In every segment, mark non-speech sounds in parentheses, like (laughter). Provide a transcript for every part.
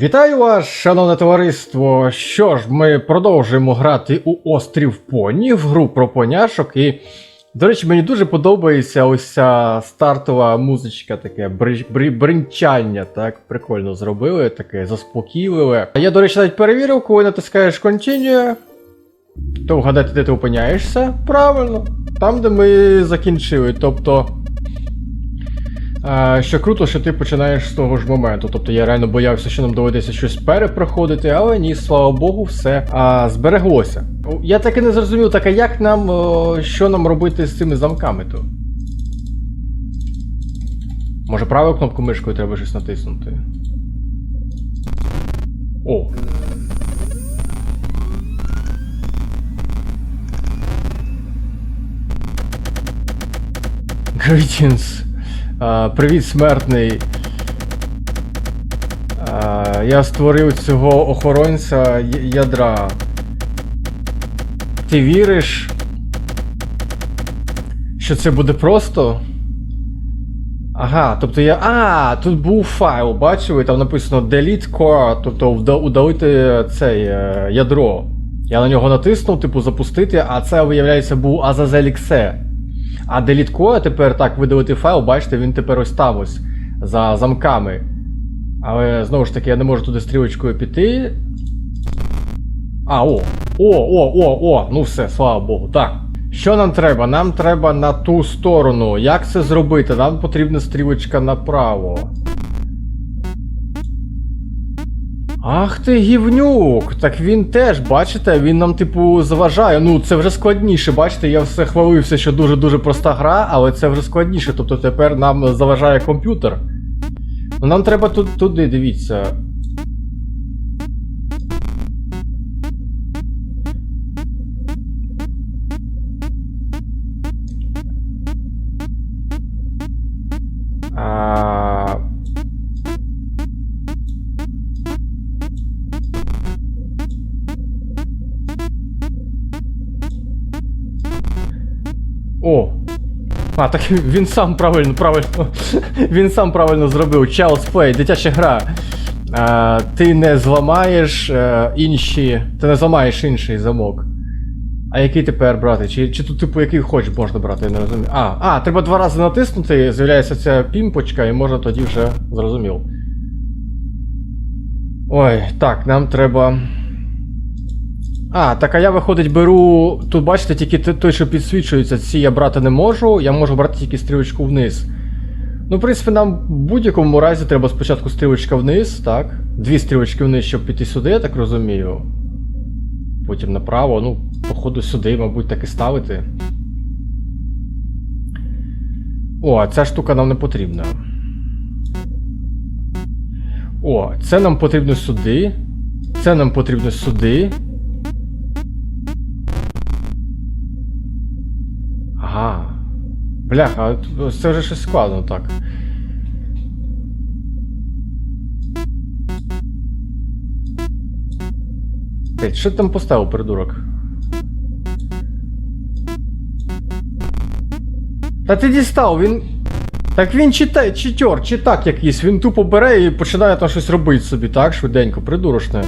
Вітаю вас, шановне товариство. Що ж, ми продовжуємо грати у Острів Поні в гру про поняшок. І, до речі, мені дуже подобається ось ця стартова музичка, таке бри- бри- бринчання, так прикольно зробили, таке заспокійливе. Я, до речі, навіть перевірив, коли натискаєш Continue, то вгадайте, де ти опиняєшся. Правильно, там, де ми закінчили. Тобто. А, що круто, що ти починаєш з того ж моменту. Тобто я реально боявся, що нам доведеться щось перепроходити, але ні, слава Богу, все а, збереглося. Я так і не зрозумів, так а як нам, о, що нам робити з цими замками то? Може правою кнопку мишкою треба щось натиснути? О! Greetings. Привіт, смертний. Я створив цього охоронця ядра. Ти віриш, що це буде просто? Ага, тобто я. А, тут був файл, бачили, там написано Delete Core, тобто удалити цей е, ядро. Я на нього натиснув, типу, запустити, а це, виявляється, був Azazel XE. А Delete тепер так видалити файл, бачите, він тепер ось там ось за замками. Але знову ж таки, я не можу туди стрілочкою піти. А, о! О, о, о, о! Ну все, слава Богу. Так. Що нам треба? Нам треба на ту сторону. Як це зробити? Нам потрібна стрілочка направо. Ах ти гівнюк! Так він теж, бачите, він нам, типу, заважає. Ну, це вже складніше, бачите, я все хвалився, що дуже-дуже проста гра, але це вже складніше. Тобто тепер нам заважає комп'ютер. Ну нам треба тут, туди, дивіться. А... А, так він сам правильно, правильно. (laughs) Він сам правильно зробив. Child's Play, дитяча гра. А, ти не зламаєш е, інші. Ти не зламаєш інший замок. А який тепер брати? Чи, чи тут, типу, який хочеш можна брати, я не розумію. А, а, треба два рази натиснути, з'являється ця пімпочка, і можна тоді вже зрозумів. Ой, так, нам треба. А, так а я виходить беру. Тут бачите, тільки той, що підсвічується, ці я брати не можу, я можу брати тільки стрілочку вниз. Ну, в принципі, нам в будь-якому разі треба спочатку стрілочка вниз, так? Дві стрілочки вниз, щоб піти сюди, я так розумію. Потім направо, ну, походу сюди, мабуть, так і ставити. О, ця штука нам не потрібна. О, це нам потрібно сюди. Це нам потрібно сюди. Ага. Бляха, це вже щось складно так. Що ти там поставив, придурок? Та ти дістав, він. Так він читає, читер, чи так якийсь, він тупо бере і починає там щось робити собі, так, швиденько, придурочне.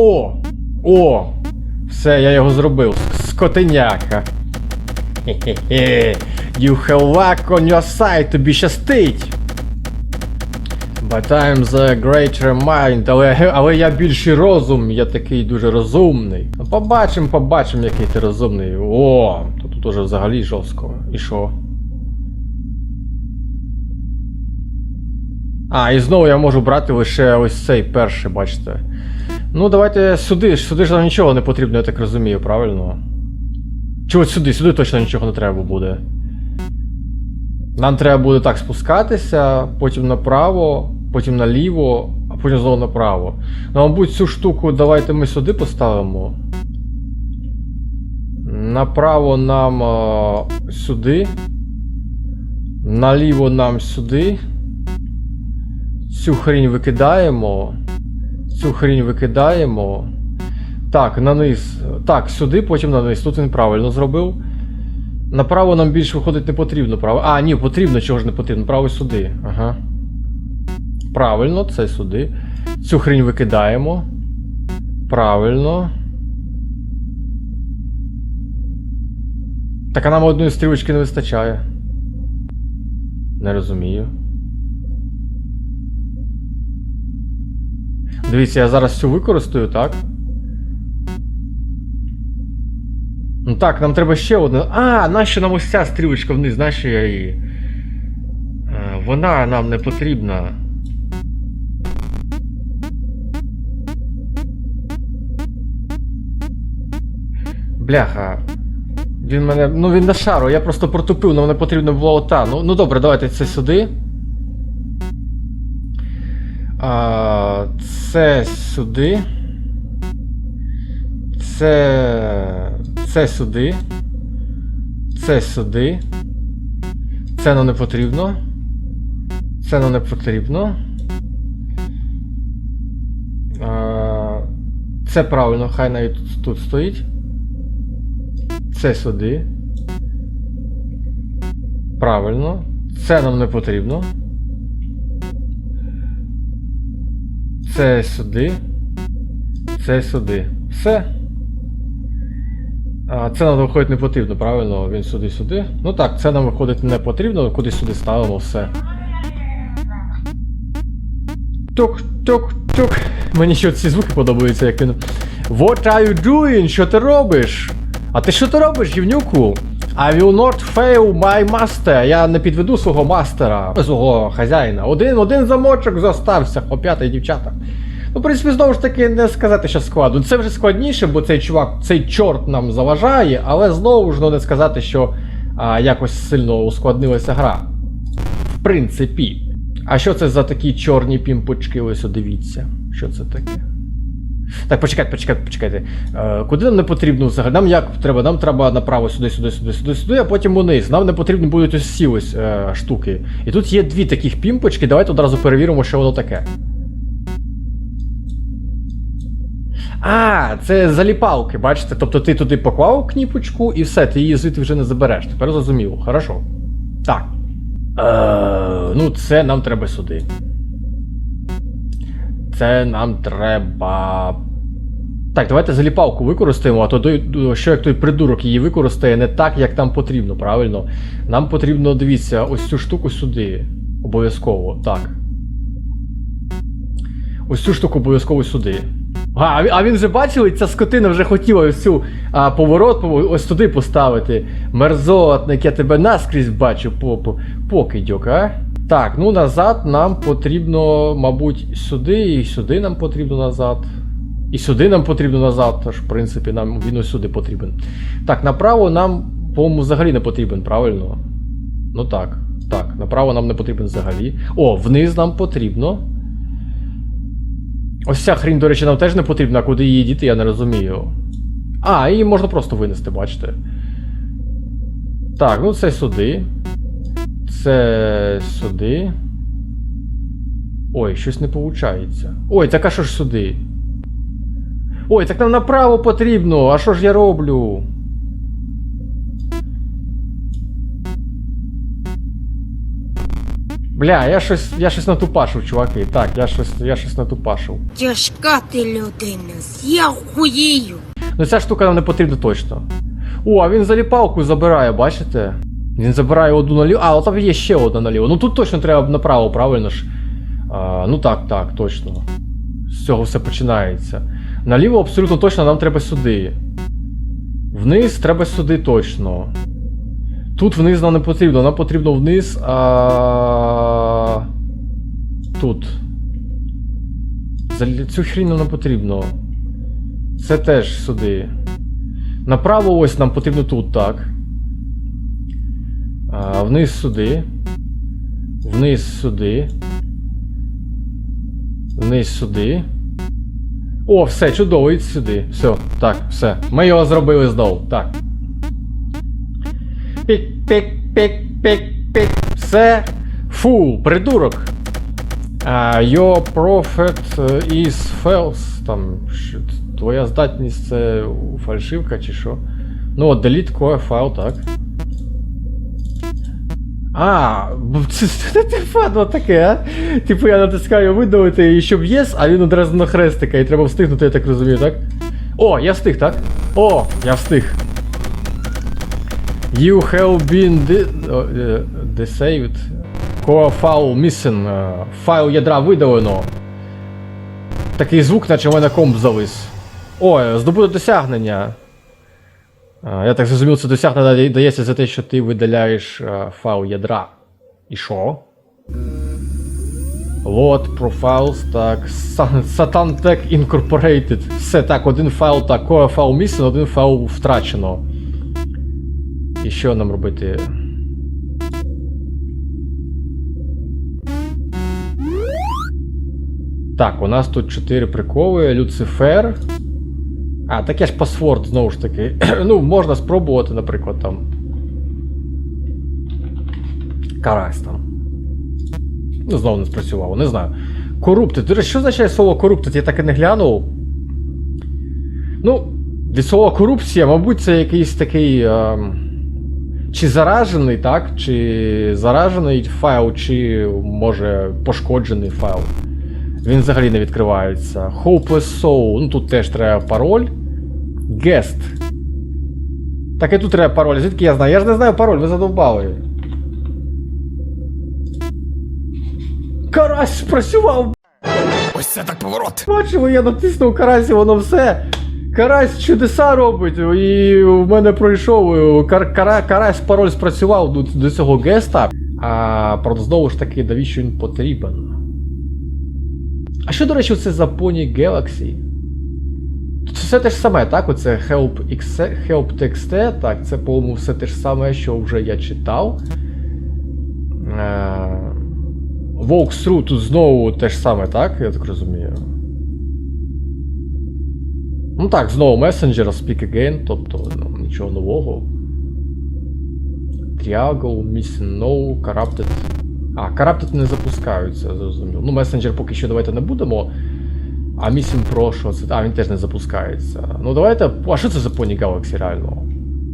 О! О! Все, я його зробив. Скотиняка. Хе-хе-хе. You have luck on your side, тобі щастить. But I'm the greater mind, але, але я більший розум, я такий дуже розумний. Побачимо, побачимо, який ти розумний. О, то тут уже взагалі жорстко. І що? А, і знову я можу брати лише ось цей перший, бачите. Ну, давайте сюди сюди ж нам нічого не потрібно, я так розумію, правильно? Чи от сюди, сюди точно нічого не треба буде. Нам треба буде так спускатися, потім направо, потім наліво, а потім знову направо. Ну, мабуть, цю штуку давайте ми сюди поставимо. Направо нам а, сюди. Наліво нам сюди. Цю хрінь викидаємо. Цю хрінь викидаємо. Так, на низ. Так, сюди, потім на низ. Тут він правильно зробив. Направо нам більше виходить не потрібно. Право. А, ні, потрібно, чого ж не потрібно. Право сюди. Ага. Правильно, це сюди. Цю хрінь викидаємо. Правильно. Так а нам одної стрілочки не вистачає. Не розумію. Дивіться, я зараз цю використаю, так? Ну так, нам треба ще одне. А, нащо нам ось ця стрілочка вниз, нащо я її? Е, Вона нам не потрібна. Бляха. Він мене. Ну він на шару, я просто протупив, але мене потрібно було ота. Ну, ну добре, давайте це сюди. А, це сюди. Це. Це сюди. Це сюди. Це нам не потрібно. Це нам не потрібно. Це правильно, хай навіть тут стоїть. Це сюди. Правильно. Це нам не потрібно. Це сюди. Це сюди. Все. А, це нам виходить не потрібно, правильно? Він сюди-сюди. Ну так, це нам виходить не потрібно, кудись сюди ставимо все. Тук-тук-тук. Мені ще ці звуки подобаються, як він. What are you doing? Що ти робиш? А ти що ти робиш, гівнюку? I will not fail my master. Я не підведу свого мастера, свого хазяїна. Один, один замочок зостався, хлоп'ята дівчата. Ну, в принципі, знову ж таки, не сказати, що складно. Це вже складніше, бо цей чувак, цей чорт нам заважає, але знову ж ну, не сказати, що а, якось сильно ускладнилася гра. В принципі. А що це за такі чорні пімпочки? Ось дивіться. Що це таке? Так, почекайте, почекайте, почекайте. Е, куди нам не потрібно взагалі? Нам як треба? Нам треба направо сюди, сюди, сюди, сюди, сюди, а потім униз. Нам не потрібні будуть ось ці ось е, штуки. І тут є дві таких пімпочки, давайте одразу перевіримо, що воно таке. А, це заліпалки, бачите? Тобто ти туди поклав кніпочку і все, ти її звідти вже не забереш. Тепер зрозуміло, хорошо. Так. Е, ну, це нам треба сюди. Це нам треба. Так, давайте заліпалку використаємо, а то що як той придурок її використає не так, як нам потрібно, правильно? Нам потрібно, дивіться, ось цю штуку сюди. Обов'язково, так. Ось цю штуку обов'язково сюди. А, а він- вже бачили, ця скотина вже хотіла ось цю а, поворот пов- ось туди поставити. Мерзотник, я тебе наскрізь бачу, попу. Покидьок, а? Так, ну назад нам потрібно, мабуть, сюди, і сюди нам потрібно назад. І сюди нам потрібно назад, тож, в принципі, нам він ось сюди потрібен. Так, направо нам, по-моєму, взагалі не потрібен, правильно? Ну так, так, направо нам не потрібен взагалі. О, вниз нам потрібно. Ось ця хрінь, до речі, нам теж не потрібна, а куди її діти, я не розумію. А, її можна просто винести, бачите. Так, ну це сюди. Це сюди. Ой, щось не виходить. Ой, так а що ж сюди? Ой, так нам направо потрібно, а що ж я роблю? Бля, я щось, я щось натупашив, чуваки. Так, я щось, я щось натупашив. Тяжка ти людина, я хуєю. Ну ця штука нам не потрібна точно. О, а він заліпалку забирає, бачите? Він забирає одну наліво. А, там є ще одна наліво. Ну тут точно треба направо, правильно ж. А, ну так, так, точно. З цього все починається. Наліво абсолютно точно нам треба сюди. Вниз треба сюди точно. Тут вниз нам не потрібно, нам потрібно вниз. А... Тут. Цю хрінь нам не потрібно. Це теж сюди. Направо ось нам потрібно тут, так. Вниз сюди. Вниз сюди. Вниз сюди. О, все, чудово, і сюди. Все, так, все. Ми його зробили знову. Так. Пік-пік-пік-пік-пік. Все. Фу, придурок. А, your prophet is false. Там, твоя здатність це фальшивка чи що? Ну, от delete core файл, так. А, бо це, це ти падло таке, а? Типу я натискаю видалити, і щоб єс, а він одразу на хрестика, і треба встигнути, я так розумію, так? О, я встиг, так? О, я встиг. You have been di- о, е. Core file missing. Файл ядра видалено. Такий звук, наче в мене комп завис. О, е, здобуто досягнення. Е, Я так зрозумів, це досягнення дає- дається за те, що ти видаляєш е, файл ядра. І що? Load profiles, так. Satan Tech Incorporated. Все так, один файл так, core файл missing, один файл втрачено. І що нам робити? Так, у нас тут 4 приколи. Люцифер. А, таке ж пасворд, знову ж таки. (clears throat) ну, можна спробувати, наприклад, там. Карась там. Ну, знову не спрацювало, не знаю. Речі, що означає слово corrupted? Я так і не глянув. Ну, від слова корупція, мабуть, це якийсь такий. ем, чи заражений, так? Чи заражений файл, чи може пошкоджений файл. Він взагалі не відкривається. Hopeless Soul. Ну тут теж треба пароль. Guest. Так і тут треба пароль. Звідки я знаю? Я ж не знаю пароль, ви задовбали. Карась спрацював! Ось це так поворот. Бачили, я натиснув карась, і воно все. Карась чудеса робить, і в мене пройшов. Кар, кара, карась пароль спрацював до, до цього геста. А правда, знову ж таки, навіщо він потрібен? А що, до речі, це за Pony Galaxy? Тут все те ж саме, так? Оце Help, Help TXT, так, це, по-моєму, все те ж саме, що вже я читав. Е, Walkthrough тут знову те ж саме, так? Я так розумію. Ну так, знову месенджер, speak again, тобто ну, нічого нового. Triangle, missing no, corrupted. А, corrupted не запускаються, зрозуміло. Ну, месенджер поки що давайте не будемо. А Missing Pro, що це? А, він теж не запускається. Ну давайте. А що це за Pony Galaxy реально?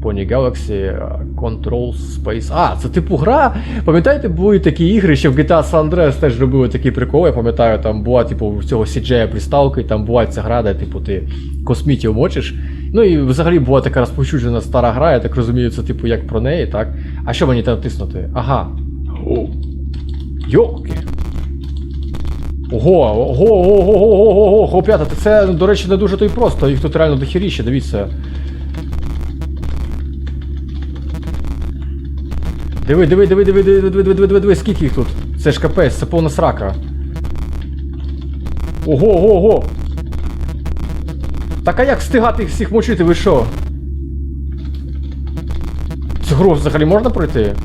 Pony Galaxy е, Control Space. А, це типу гра. Пам'ятаєте, були такі ігри, що в GTA San Andreas теж робили такі приколи. Я пам'ятаю, там була, типу, в цього CJ приставка, і там була ця гра, де, типу, ти космітів мочиш. Ну і взагалі була така розповсюджена стара гра, я так розумію, це типу як про неї, так? А що мені там натиснути? Ага. Йолки. Ого, ого, ого, ого, ого, ого, п'ята, це, до речі, не дуже то й просто, їх тут реально дохеріще, дивіться. Диви, диви, диви, диви, диви, диви, диви, диви, диви, скільки їх тут? Це ж капець, це повна срака. Ого, ого, ого. Так а як встигати їх всіх мочити, ви що? Цю гру взагалі можна пройти?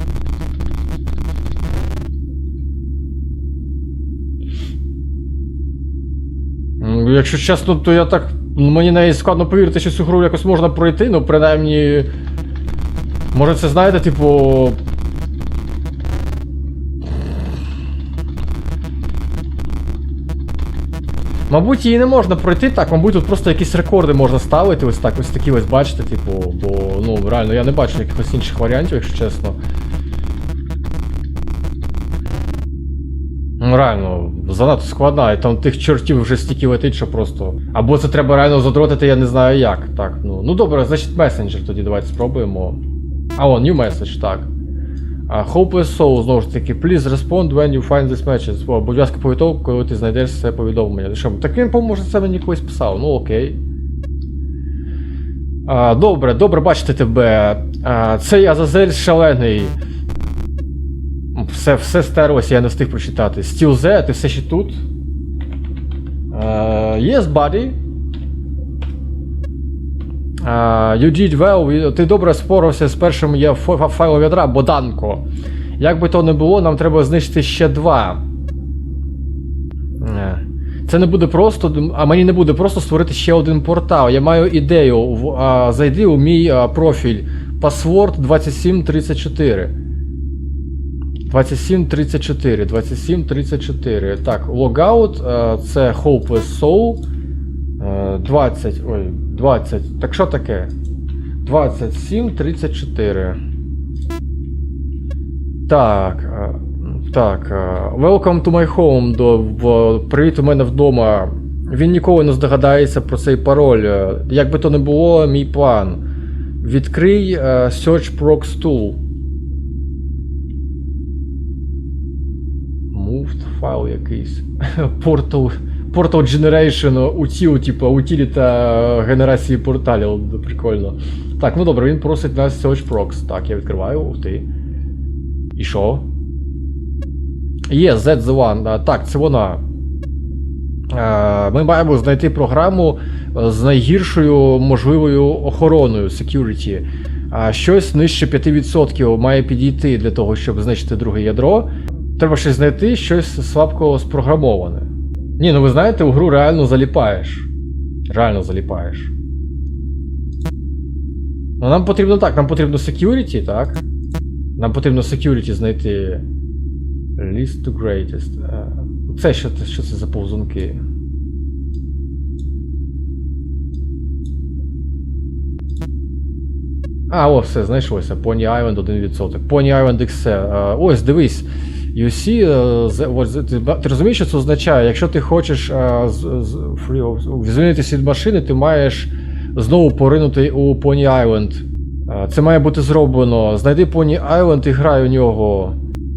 Якщо чесно, то я так. ну, Мені навіть складно повірити, що цю гру якось можна пройти, ну принаймні. Може це знаєте, типу. Мабуть, її не можна пройти так, мабуть, тут просто якісь рекорди можна ставити, ось так, ось такі ось бачите, типу, бо ну реально я не бачу якихось інших варіантів, якщо чесно. Ну, реально, занадто складна, і там тих чортів вже стільки летить, що просто. Або це треба реально задротити, я не знаю як. Так, ну. Ну добре, значить месенджер тоді давайте спробуємо. А о, new message, так. А, Hopeless Soul, знову ж таки, please respond when you find this message. О, будь ласка, повідомте, коли ти знайдеш це повідомлення. Що, так він, по-моєму, це мені колись писав, ну окей. А, добре, добре бачити тебе. А, це я Азазель шалений. Все, все стерлося, я не встиг прочитати. Still there, ти все ще тут? Uh, yes, buddy. Uh, you did well. Ти добре спорався з першим є файлом ядра Боданко. Як би то не було, нам треба знищити ще два. Е. Це не буде просто, а мені не буде просто створити ще один портал. Я маю ідею. Зайди у мій профіль. Password 2734. 2734, 2734. Так, логаут, е, це Hopeless Soul. Е, 20. Ой, 20. Так що таке? 2734. Так. е, Так. е, Welcome to my home. До, привіт у мене вдома. Він ніколи не здогадається про цей пароль. Е, Як би то не було, мій план. Відкрий е, Search Prox Tool. Moved файл якийсь. (laughs) Portal. Portal Generation утіл, типу, утіліта генерації порталів. Прикольно. Так, ну добре, він просить нас Search Prox. Так, я відкриваю, ух ти. І що? Є, Z the One. Так, це вона. Ми маємо знайти програму з найгіршою можливою охороною security. Щось нижче 5% має підійти для того, щоб знищити друге ядро. Треба щось знайти, щось слабко спрограмоване. Ні, ну ви знаєте, у гру реально заліпаєш. Реально заліпаєш. Ну нам потрібно так, нам потрібно security, так? Нам потрібно security знайти. List to greatest. Е, Це що, що це за повзунки? А, о, все, знайшлося. Pony Island 1%. Pony Island XC. Е, Ось, дивись. UC, е, ти, розумієш, що це означає? Якщо ти хочеш е, звільнитися від машини, ти маєш знову поринути у Pony Island. Е, Це має бути зроблено. Знайди Pony Island і грай у нього.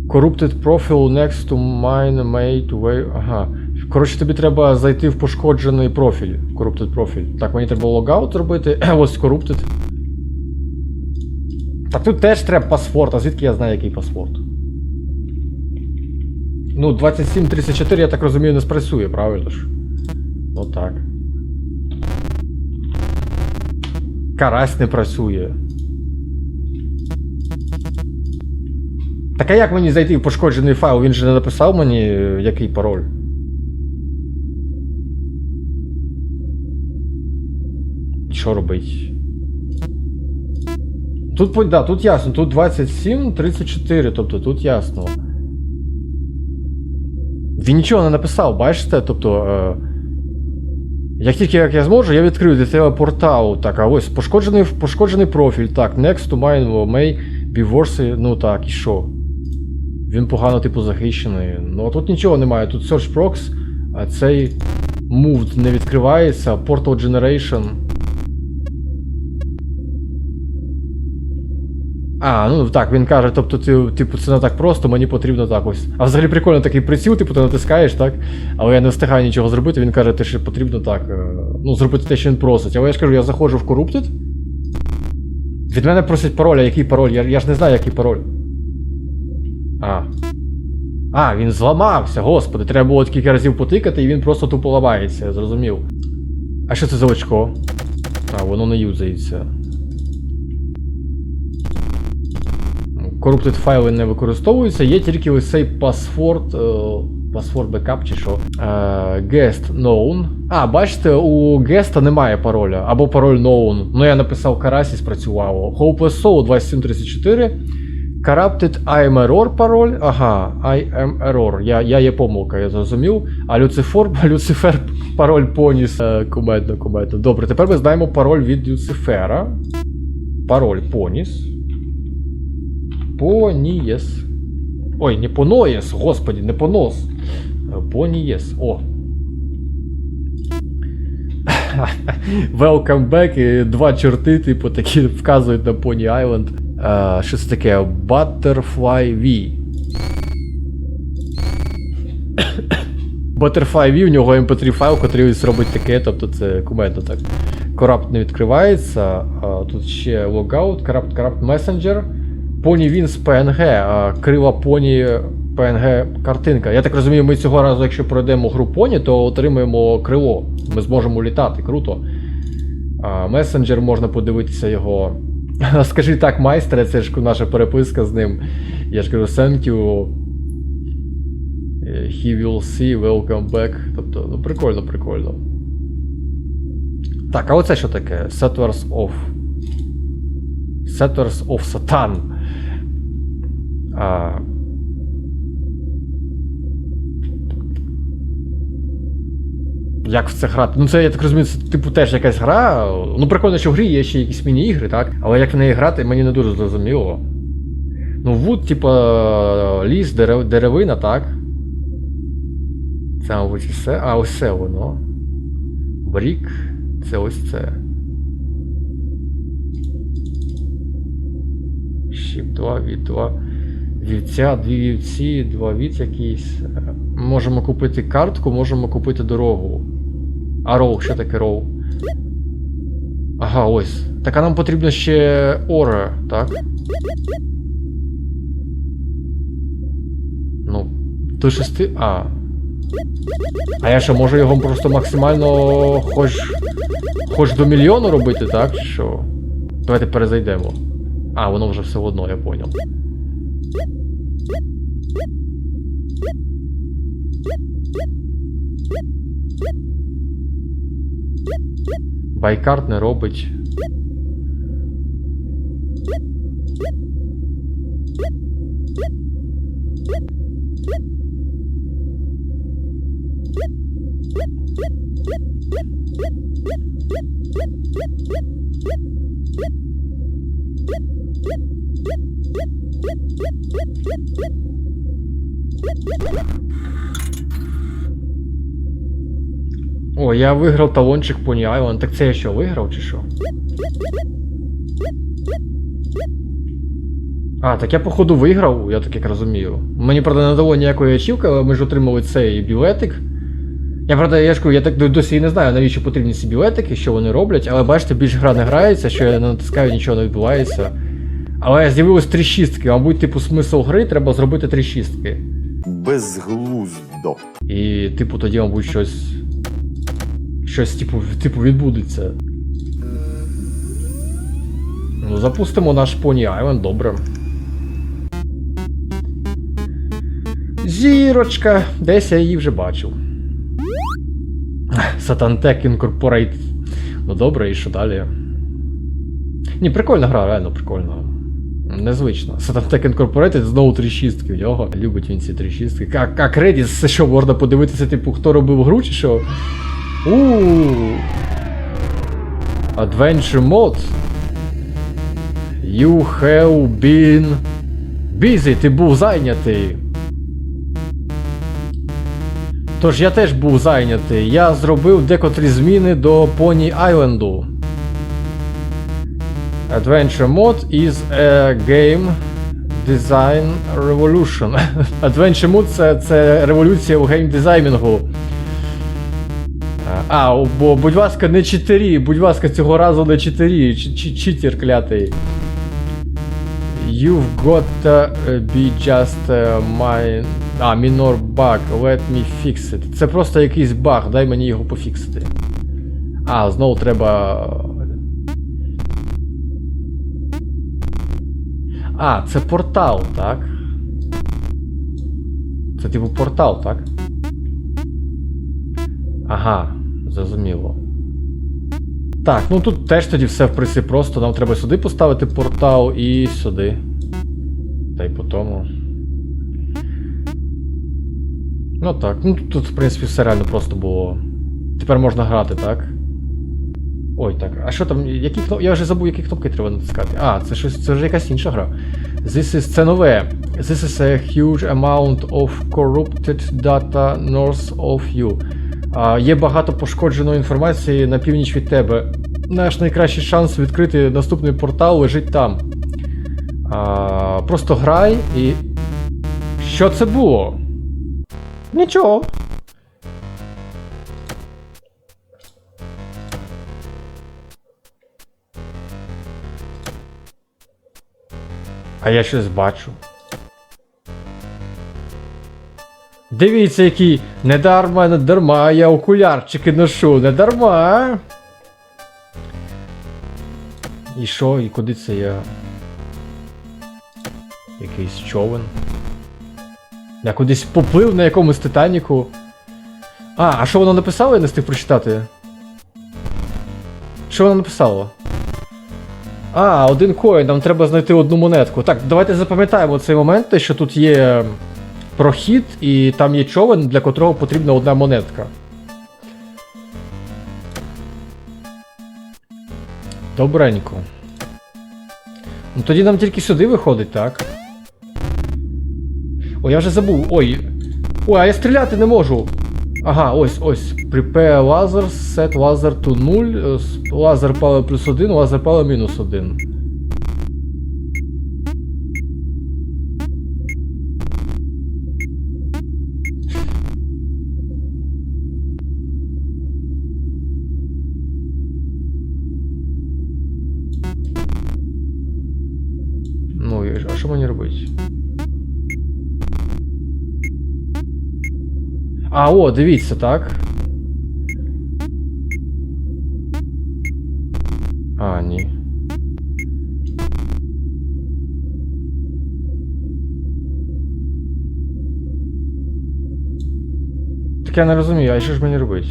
Corrupted profile next to mine made way. Ага. Коротше, тобі треба зайти в пошкоджений профіль. Corrupted профіль. Так, мені треба логаут зробити. (clears throat) Ось Corrupted. Так тут теж треба паспорт, а звідки я знаю, який паспорт? Ну, 2734, я так розумію, не спрацює, правильно ж? Ну так. Карась не працює. Так а як мені зайти в пошкоджений файл? Він же не написав мені, е, який пароль. Що робить? Тут, да, тут ясно, тут 27, 34, тобто тут ясно. Він нічого не написав, бачите? Тобто. Е, як тільки як я зможу, я відкрию для тебе портал. Так, а ось пошкоджений, пошкоджений профіль. Так, next to mine may be worse. Ну так, і що? Він погано, типу, захищений. Ну а тут нічого немає. Тут Search Prox, а цей Moved не відкривається. Portal Generation. А, ну так, він каже, тобто, ти, типу, це не так просто, мені потрібно так ось. А взагалі прикольно такий приціл, типу, ти натискаєш, так? Але я не встигаю нічого зробити, він каже, ти ще потрібно так. е, Ну, зробити те, що він просить. Але я ж кажу, я заходжу в Corrupted. Від мене просять пароль, а який пароль? Я, я ж не знаю, який пароль. А. А, він зламався, господи, треба було кілька разів потикати, і він просто тупо ламається, зрозумів. А що це за очко? А, воно не юзається. Corrupted файли не використовуються, є тільки ось цей паспорт, паспорт бекап чи що. Е, guest known. А, бачите, у геста немає пароля, або пароль known. Ну я написав Карасі, спрацювало. Hopeless Soul 2734. Corrupted I'm error пароль. Ага, I am error. Я, я є помилка, я зрозумів. А Люцифер, Люцифер пароль поніс. Е, кумедно, кумедно. Добре, тепер ми знаємо пароль від Люцифера. Пароль поніс. Понієс. Ой, не поноєс, господі, не понос. Понієс. О. (laughs) Welcome back. І два чорти, типу, такі вказують на Pony Island. Що це таке? Butterfly V. (coughs) Butterfly V, в нього MP3 файл, який ось робить таке, тобто це кумедно так. Corrupt не відкривається. А, тут ще Logout, Corrupt, Corrupt Messenger. Pony Він з PNG, а крила поні PNG картинка. Я так розумію, ми цього разу, якщо пройдемо гру поні, то отримаємо крило. Ми зможемо літати, круто. Месенджер можна подивитися його. (laughs) Скажи так, майстре, це ж наша переписка з ним. Я ж кажу, thank you. Е, He will see, welcome back. Тобто, ну прикольно, прикольно. Так, а оце що таке? Settlers of. Settlers of Satan. А... Як в це грати? Ну, це я так розумію, це типу теж якась гра. Ну, прикольно, що в грі є ще якісь міні-ігри, так? Але як в неї грати, мені не дуже зрозуміло. Ну, вуд, типу, ліс, дерев... деревина, так? Це, мабуть, і все. А ось це воно. Брік. Це ось це. Shift 2, від 2. Вівця, дві вівці, два віць якісь. Можемо купити картку, можемо купити дорогу. А роу, що таке роу? Ага, ось. Так а нам потрібно ще оре, так? Ну, до шести. А. А я що, можу його просто максимально хоч. Хоч до мільйону робити, так? Що? Давайте перезайдемо. А, воно вже все одно, я поняв. Байкарт не робить. О, я виграв талончик Pony Island. Так це я що, виграв чи що? А, так я походу виграв, я так як розумію. Мені, правда, не дало ніякої ачівки, але ми ж отримали цей білетик. Я правда, я ж кажу, я так досі і не знаю, навіщо потрібні ці білетики, що вони роблять, але бачите, більш гра не грається, що я не натискаю, нічого не відбувається. Але з'явилось три шістки, мабуть, типу, смисл гри треба зробити три шістки. Безглуздо. І, типу, тоді, мабуть, щось. Щось, типу, типу, відбудеться. Ну, запустимо наш Pony Island, добре. Зірочка! Десь я її вже бачив. Сатантек Incorporate. Ну добре, і що далі? Ні, прикольна гра, реально прикольна. Незвично. Satan Incorporated знову три шістки в нього. Любить він ці три шістки. А, а це що, можна подивитися, типу, хто робив гру чи що? Ууу. Adventure Mode. You have been busy, ти був зайнятий. Тож я теж був зайнятий. Я зробив декотрі зміни до Pony Island. Adventure Mode is a game design revolution. (laughs) Adventure Mode це, це революція у геймдизайнінгу. А, бо, будь ласка, не читері, будь ласка, цього разу не читері, чи- чи- читер клятий. You've got to be just uh, my... А, minor bug, let me fix it. Це просто якийсь баг, дай мені його пофіксити. А, знову треба. А, це портал, так? Це типу портал, так? Ага, зрозуміло. Так, ну тут теж тоді все в принципі просто. Нам треба сюди поставити портал і сюди. Та й по тому. Ну так, ну тут, в принципі, все реально просто було. Тепер можна грати, так? Ой, так, а що там, які кнопки? Я вже забув, які кнопки треба натискати. А, це щось, це вже якась інша гра. This is, це нове. This is a huge amount of corrupted data north of you. А, є багато пошкодженої інформації на північ від тебе. Наш найкращий шанс відкрити наступний портал лежить там. А, просто грай і. Що це було? Нічого. А я щось бачу. Дивіться, який не дарма, не дарма, я окулярчики ношу, не дарма. І що, і куди це я? Якийсь човен. Я кудись поплив на якомусь Титаніку. А, а що воно написало, я не встиг прочитати? Що воно написало? А, один коін, нам треба знайти одну монетку. Так, давайте запам'ятаємо цей момент, те, що тут є прохід і там є човен, для котрого потрібна одна монетка. Добренько. Ну Тоді нам тільки сюди виходить, так? Ой, я вже забув. Ой. Ой, а я стріляти не можу. Ага, ось, ось. Prepare laser, set laser to 0, laser power плюс 1, laser power мінус 1. А, о, дивіться, так. А, ні. Так я не розумію, а що ж мені робити?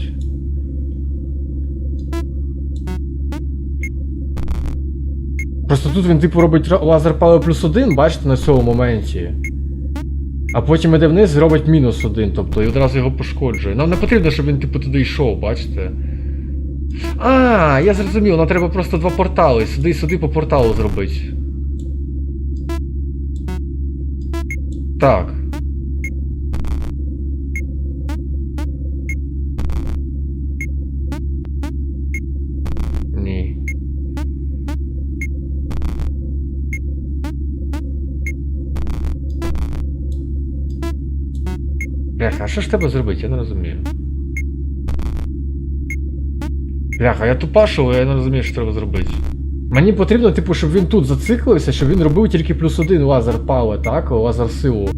Просто тут він типу робить лазер Power плюс один, бачите, на цьому моменті. А потім іде вниз і робить мінус один, тобто і одразу його пошкоджує. Нам не потрібно, щоб він типу туди йшов, бачите? А, я зрозумів, нам треба просто два портали. Сюди і сюди по порталу зробити. Так. А що ж треба зробити? Я не розумію. Бляха, я тупашу, я не розумію, що треба зробити. Мені потрібно, типу, щоб він тут зациклився, щоб він робив тільки плюс один лазер пауе, так? Лазер силу.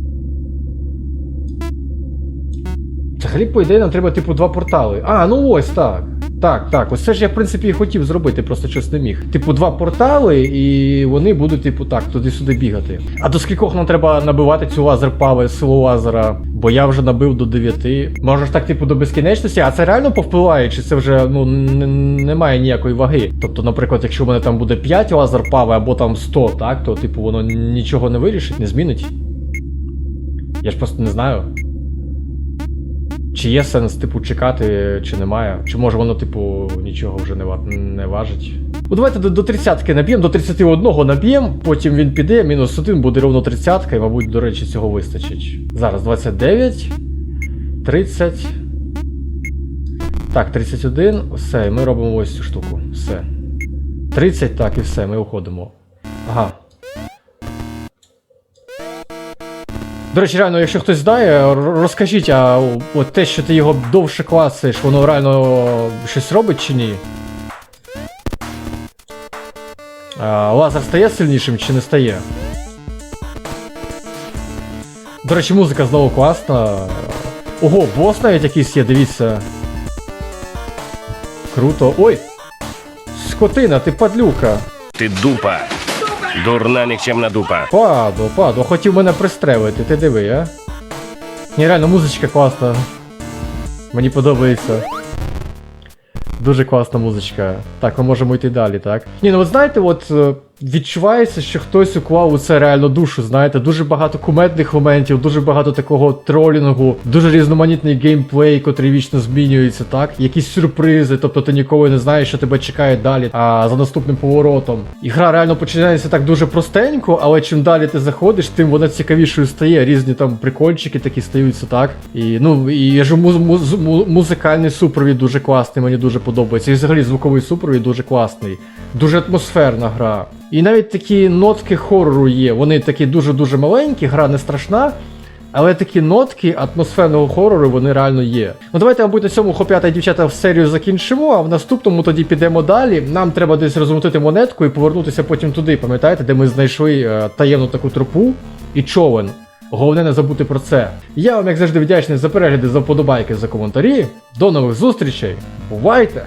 Взагалі, по ідеї, нам треба, типу, два портали. А, ну ось так. Так, так. Ось це ж я, в принципі, і хотів зробити, просто щось не міг. Типу, два портали, і вони будуть, типу, так, туди-сюди бігати. А до скількох нам треба набивати цю лазер паве, силу лазера? Бо я вже набив до 9. Може ж так, типу, до безкінечності, а це реально повпливає, чи це вже ну немає ніякої ваги. Тобто, наприклад, якщо в мене там буде 5 лазер пави або там 100, так, то типу воно нічого не вирішить, не змінить. Я ж просто не знаю. Чи є сенс, типу, чекати, чи немає? Чи може воно, типу, нічого вже не, не важить? Ну давайте до, до 30-ки наб'ємо, до 31 наб'ємо, потім він піде, мінус 1 буде ровно 30 і, мабуть, до речі, цього вистачить. Зараз 29, 30. Так, 31, все, ми робимо ось цю штуку. Все. 30, так, і все, ми уходимо. Ага. До речі, реально, якщо хтось знає, розкажіть, а от те, що ти його довше клацаєш, воно реально щось робить чи ні? А, лазер стає сильнішим чи не стає? До речі, музика знову класна. Ого, бос навіть якийсь є, дивіться. Круто. Ой! Скотина, ти падлюка. Ти дупа. Дурна нікчемна дупа. Падо, падо, хотів мене пристрелити, ти диви, а? Ні, реально, музичка класна. Мені подобається. Дуже класна музичка. Так, ми можемо йти далі, так? Ні, ну от знаєте, от е, відчувається, що хтось уклав у це реально душу, знаєте, дуже багато кумедних моментів, дуже багато такого тролінгу, дуже різноманітний геймплей, котрий вічно змінюється, так? Якісь сюрпризи, тобто ти ніколи не знаєш, що тебе чекає далі, а за наступним поворотом. І гра реально починається так дуже простенько, але чим далі ти заходиш, тим вона цікавішою стає. Різні там прикольчики такі стаються, так? І ну і я ж муз, муз, му- музикальний супровід дуже класний, мені дуже подобається. І взагалі звуковий супровід дуже класний. Дуже атмосферна гра. І навіть такі нотки хорору є. Вони такі дуже-дуже маленькі, гра не страшна. Але такі нотки атмосферного хорору вони реально є. Ну давайте, мабуть, на цьому хоп'ята дівчата в серію закінчимо, а в наступному тоді підемо далі. Нам треба десь розмотити монетку і повернутися потім туди, пам'ятаєте, де ми знайшли е, таємну таку тропу і човен. Головне не забути про це. Я вам, як завжди, вдячний за перегляди, за вподобайки, за коментарі. До нових зустрічей. Бувайте!